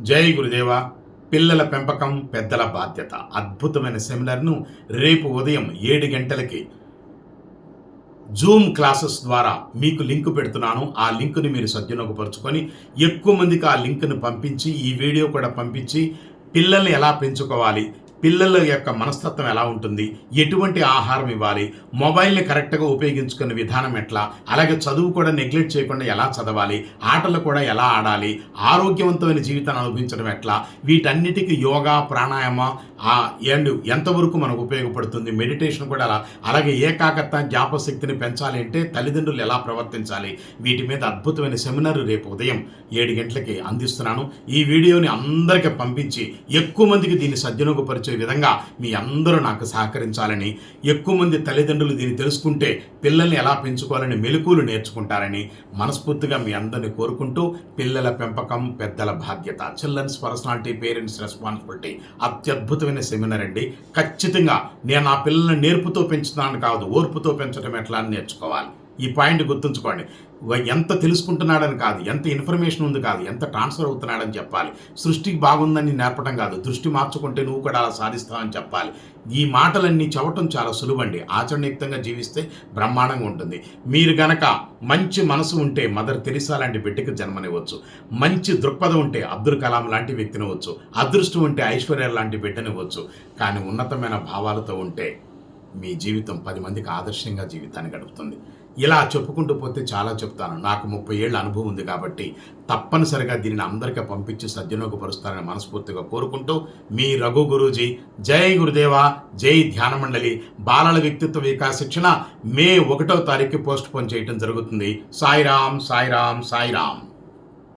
జై గురుదేవ పిల్లల పెంపకం పెద్దల బాధ్యత. అద్భుతమైన సెమినార్ను రేపు ఉదయం ఏడు గంటలకి జూమ్ క్లాసెస్ ద్వారా మీకు లింక్ పెడుతున్నాను. ఆ లింక్ని మీరు సద్వినియోగపరుచుకొని ఎక్కువ మందికి ఆ లింక్ను పంపించి ఈ వీడియో కూడా పంపించి పిల్లల్ని ఎలా పెంచుకోవాలి పిల్లల యొక్క మనస్తత్వం ఎలా ఉంటుంది? ఎటువంటి ఆహారం ఇవ్వాలి? మొబైల్ని కరెక్ట్గా ఉపయోగించుకునే విధానం ఎట్లా? అలాగే చదువు కూడా నెగ్లెక్ట్ చేయకుండా ఎలా చదవాలి? ఆటలు కూడా ఎలా ఆడాలి? ఆరోగ్యవంతమైన జీవితాన్ని అనుభవించడం ఎట్లా? వీటన్నిటికీ యోగా ప్రాణాయామ అండ్ ఎంతవరకు మనకు ఉపయోగపడుతుంది? మెడిటేషన్ కూడా అలా. అలాగే ఏకాగ్రత జ్ఞాపశక్తిని పెంచాలి అంటే తల్లిదండ్రులు ఎలా ప్రవర్తించాలి? వీటి మీద అద్భుతమైన సెమినార్ రేపు ఉదయం ఏడు గంటలకి అందిస్తున్నాను. ఈ వీడియోని అందరికీ పంపించి ఎక్కువ మందికి దీన్ని సద్వినియోగపరిచే విధంగా మీ అందరూ నాకు సహకరించాలని ఎక్కువ మంది తల్లిదండ్రులు దీన్ని తెలుసుకుంటే పిల్లల్ని ఎలా పెంచుకోవాలని మెలకువలు నేర్చుకుంటారని మనస్ఫూర్తిగా మీ అందరిని కోరుకుంటూ పిల్లల పెంపకం పెద్దల బాధ్యత. చిల్డ్రన్స్ పర్సనాలిటీ పేరెంట్స్ రెస్పాన్సిబిలిటీ అత్యద్భుతమైన సెమినార్ అండి. ఖచ్చితంగా నేను నా పిల్లల్ని నేర్పుతో పెంచుతున్నాను కాదు ఓర్పుతో పెంచడం ఎట్లా అని నేర్చుకోవాలి. ఈ పాయింట్ గుర్తుంచుకోండి. ఎంత తెలుసుకుంటున్నాడని కాదు ఎంత ఇన్ఫర్మేషన్ ఉంది కాదు ఎంత ట్రాన్స్ఫర్ అవుతున్నాడని చెప్పాలి. సృష్టికి బాగుందని నేర్పడం కాదు దృష్టి మార్చుకుంటే నువ్వు కూడా అలా సాధిస్తావని చెప్పాలి. ఈ మాటలన్నీ చవటం చాలా సులువండి. ఆచరణయుక్తంగా జీవిస్తే బ్రహ్మాండంగా ఉంటుంది. మీరు గనక మంచి మనసు ఉంటే మదర్ తెరిసా లాంటి బిడ్డకి జన్మనివ్వచ్చు. మంచి దృక్పథం ఉంటే అబ్దుల్ కలాం లాంటి వ్యక్తినివ్వచ్చు. అదృష్టం ఉంటే ఐశ్వర్య లాంటి బిడ్డనివ్వచ్చు. కానీ ఉన్నతమైన భావాలతో ఉంటే మీ జీవితం పది మందికి ఆదర్శంగా జీవితాన్ని గడుపుతుంది. ఇలా చెప్పుకుంటూ పోతే చాలా చెప్తాను. నాకు ముప్పై ఏళ్ళ అనుభవం ఉంది కాబట్టి తప్పనిసరిగా దీనిని అందరికీ పంపించి సద్వినియోగపరుస్తారని మనస్ఫూర్తిగా కోరుకుంటూ మీ రఘు గురూజీ జై గురుదేవ జై ధ్యాన మండలి బాలల వ్యక్తిత్వ వికాస శిక్షణ మే ఒకటో తారీఖు పోస్ట్ పోన్ చేయడం జరుగుతుంది. సాయిరామ్ సాయిరామ్ సాయిరామ్.